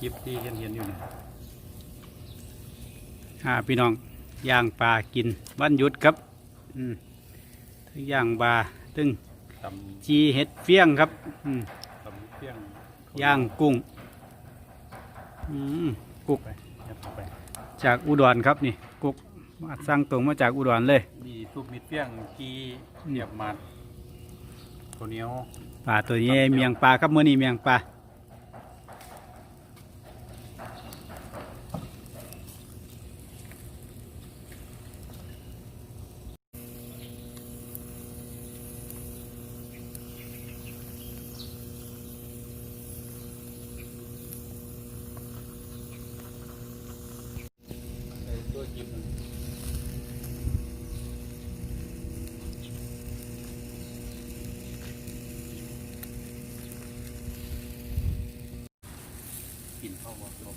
คลิปที่เห็นเห็นๆอยู่เนี่ยอ่าพี่น้องย่างปลากินวันหยุดครับอืมทั้งย่างปลาตึงตจีเห็ดเฟี้ยงครับอืมำตำเพียงย่างกุ้งอืมกุกไปยัดเข้าไปจากอุดรครับนี่กุกมาสั่งตรงมาจากอุดรเลยมีซุปมิดเพียงกีเหนียบมัดตัวเหนียวปลาตัวนี้เมียงปลาครับมื้อนี้เมียงปลา ใส่ตัวกินมัน กินข้าววัดลบ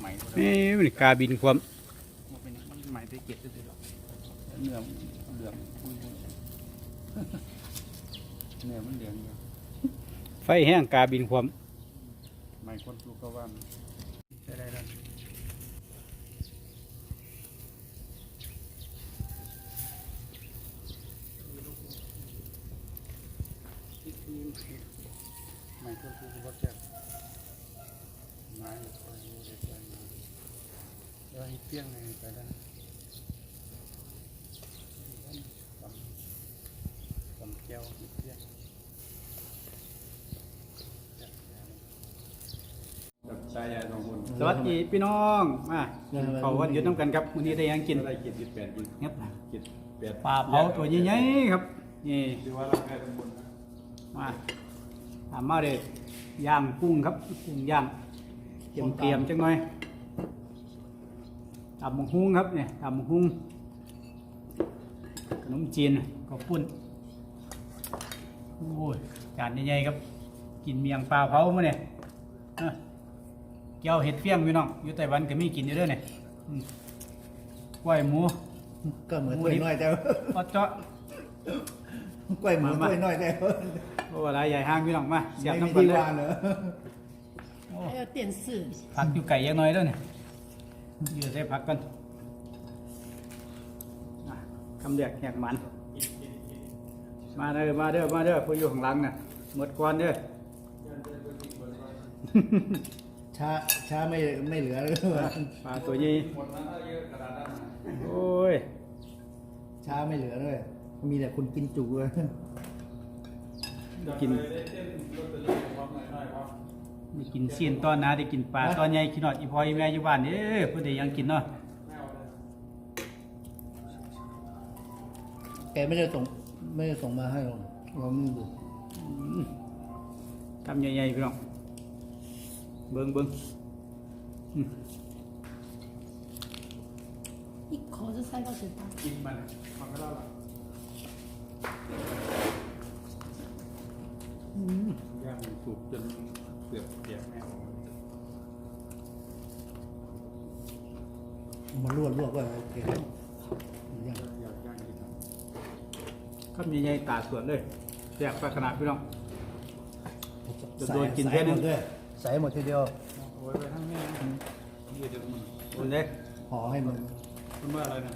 ไหมก็ได้ นี่มันกาบินความมันเป็นมันไหมได้เก็บด้หรอเนื้อเหลืองเนื้อมันเหลืองไฟแห้งกาบินความไม่คนสู้ก็ว่านได้แล้วไม่คนสู้ก็ว่าแซ่บไม้อยดูด็ดไปมาแล้ วให้เปี้ยงไงไปแล้วนะตำตำแก้วให้เปี้ยงกับชายาสองคนสวัสดีพี่น้องมาเขาวันหยุดน้ำกันครับมื้อนี้ได้หยังกินอะไรกินกินแปดกินเงียบกินแปดปลาเผาตัวใหญ่ๆครับ นี่ดูว่าเราแค่ตำบลนะมาทำมาเลยย่างกุ้งครับกุ้งย่างเตรียมเตรียมๆจังหน่อย ตำมังหุ้งครับเนี่ยตำมังหุ้งขนมจีนก็ปุ่นโอ้ยจานใหญ่ๆครับ กินเมียงปลาเผามาเนี่ยเกี๊ยวเห็ดเฟี้ยงพี่น้องอยู่ไต้หวันก็มีกินอยู่ด้วยเนี่ยกล้วยหมูก็เหมือนกล้วยน้อยเต่ว่าเจาะกล้วยหมูกล้วยน้อยเต่ว่าอะไรใหญ่ห้างพี่น้องมาเสียบน้ำปลาเลยเตียนสื่อผักอยู่ไก่ยังน้อยด้วยเนี่ย อยู่ใส่ผักกันอะคำเรียกแหกหมัน มาเด้อมาเด้อมาเด้อผู้อยู่ข้างหลังน่ะหมดก่อนเด้อช้าช้าไม่ไม่เหลือเลยปลาตัวนี้หมดนั้นถ้าเยอะขนาดนั้นโอ้ยช้าไม่เหลือเลย มีแต่คนกินจุเลยกิน ได้เต้นรถตะลุยความหน่อยหน่อยครับ ได้กินเสียนตอนนะได้กินปลาตอนใหญ่กินหอดอีพออีแม่อยู่บ้านเด้อผู้ใดยังกินเนาะ ไม่เอาเลย แกไม่ได้ส่งไม่ได้ส่งมาให้หรอกเราไม่ดู อืมทำใหญ่ๆพี่น้องเบิ้งเบิ้งอืม 一口就塞到嘴巴。 กินมันมันก็ได้ละ อืม ย่างมันสุกจน เปลือกเปียกแม่ออกมามาลวกลวกก็โอเคแล้วยังอยากย่างกินนะคำใหญ่ๆตาสวนเลยแจกไปขนาดพี่น้องโดนกินใส่แค่นี้หมดด้วยใส่หมดทีเดียวเอาไว้ไว้ทั้งนี้นะนี่เดี๋ยวมันโอนเลยห่อให้มันมันว่าอะไรนะ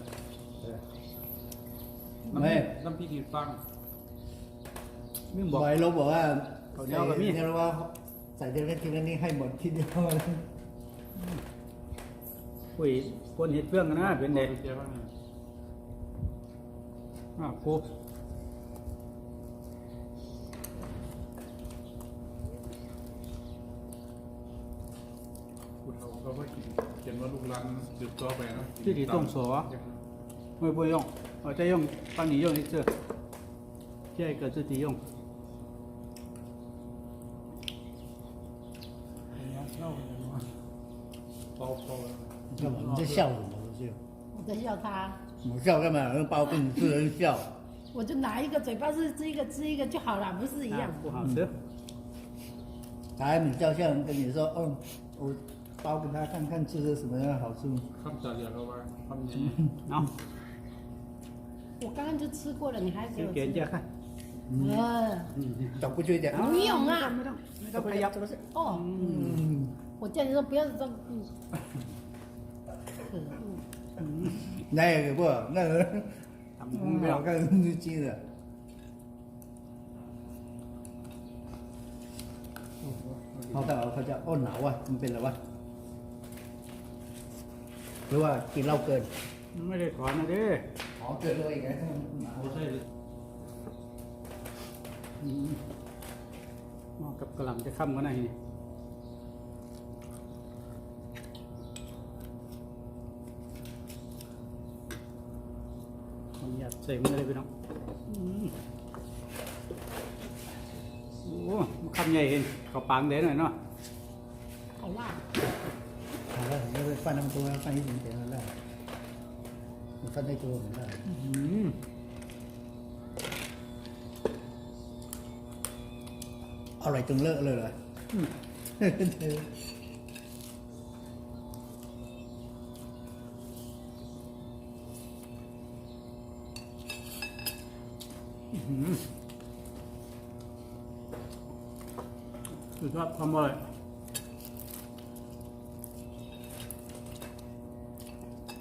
ไม่น้ำพริกดีฟังมึงบอกบอยลบบอกว่าเขาเดียวกับมีเนี่ยว่า ใส่เดียวเล่นทีละนี่ให้หมดทีเดียวเลยอุ้ยคนเห็ดเพื่องกันนะเป็นเด็กอะครูคุณเขาก็ว่านเขียนว่าลูกรังสืบต่อไปนะที่ดีต้องสอไม่บ่ยองเอาใจยองตอนนี้ยองนี่เจอใจเกิดจะดียอง 笑什么笑我在笑他我笑干嘛？能包给你吃人笑。我就拿一个嘴巴是吃一个吃一个就好了不是一样。不好吃。来你照相跟你说嗯我包给他看看吃的什么样的好处看不到两个弯看不见然后我刚刚就吃过了你还给人家看嗯。嗯找不出一点。你用啊。哦。嗯。我叫你说不要这嗯。 คือพวกนั่นทำมุ้งไม่เราเอาก็จริงเลยเขาแต่เขาจะอ้นหนาวอะมันเป็นอะไรวะหรือว่ากินเหล้าเกินไม่ได้ถอนนะเด้อ๋อเกินเลยไงหนาวโอ้ใช่เลยมองกับกระหล่ำจะค่ำกันไหนนี่ ผมอยากใส่มือเลยพี่น้องอืมโอ้มันคำใหญ่เห็นเขาปางเด้หน่อยเนาะ好辣！ถามว่าผมไม่ฟันน้ำตัวฟันที่ถึงเสียงแล้วแหละมันฟันในตัวเหมือนกันอืมอร่อยจนเลอะเลยเหรอ สุดยอดความอร่อย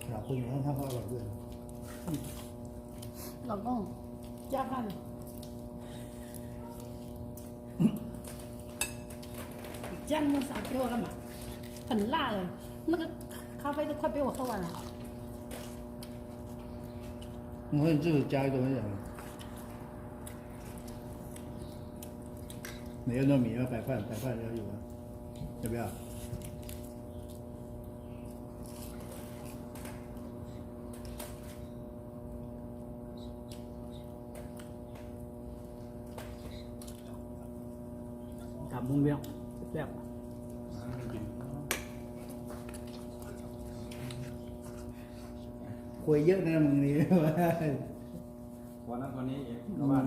เราคุยอย่างนั้นถ้าเขาอร่อยด้วย 老公，加饭。你加那么少给我干嘛？很辣的，那个咖啡都快被我喝完了。 มันก็จืดใจตั 你要糯米要白饭，白饭要有啊，要不要？ ถามมุ้งเบี้ยงแซ่บ คุยเยอะนะมึงนี่ วันนั้นวันนี้เองระหว่าง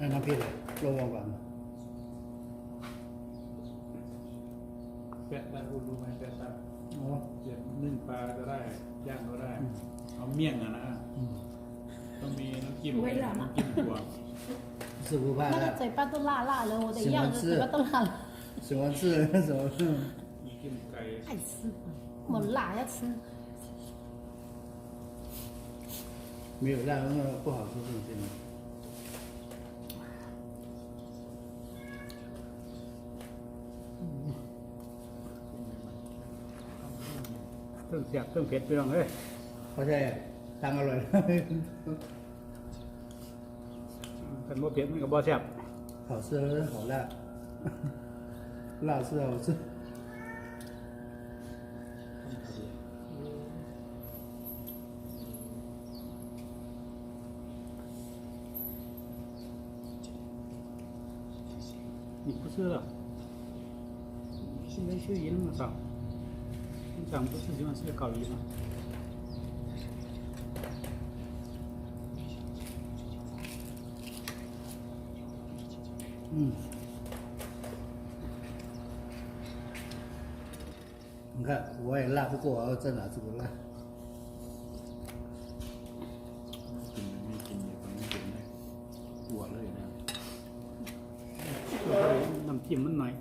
อันน้ำพริกลงมาก่อน แปะได้รู้รู้ไหมแปะได้ อ๋อ เจ็บนึ่งปลาก็ได้ย่างก็ได้ เอาเมี่ยงอะนะ ต้องมีน้ำจิ้ม ไม่ละ น้ำจิ้มถั่ว สุขภาพ 那 แล้ว 个嘴巴都辣辣的，我的喜欢药的吃嘴巴都辣了，喜欢吃什么？ น้ำจิ้มไก่ 爱吃，我辣要吃。没有辣，那不好吃，是不是？ เครื่องแซ่บเครื่องเผ็ดพี่น้องเอ้ย เขาใช่ตังอร่อย กันบ่เผ็ดมันก็บ่แซ่บ 好吃好辣，辣是好吃。 你不是了，现在学医那么 少，平常不是喜欢吃烤鱼吗？嗯，你看我也辣不过，我在哪这个辣？ กินไม่กินอยู่ตรงนี้กินเลยหัวเลยนะ น้ำจิ้มมันหน่อย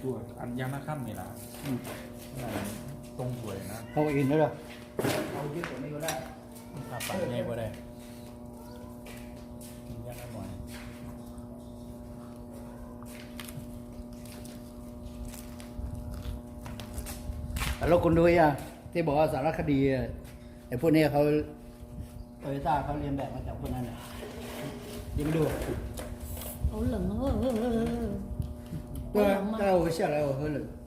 ตัวอันยังนะข้ามนี่ละ อืม ตรงสวยนะเอาอินได้หรอเอาเยอะกว่านี้ก็ได้อาปากใหญ่กว่าได้ยแล้วคุณดูอะที่บอกว่าสารคดีไอ้พวกนี้เขาโตโยซ่าเขาเรียนแบบมาจากพวกนั้นอะยังไม่ดูเอาเหลืองเออเออเออเออเจ้าเชื่ออะไรเหรอเหลือง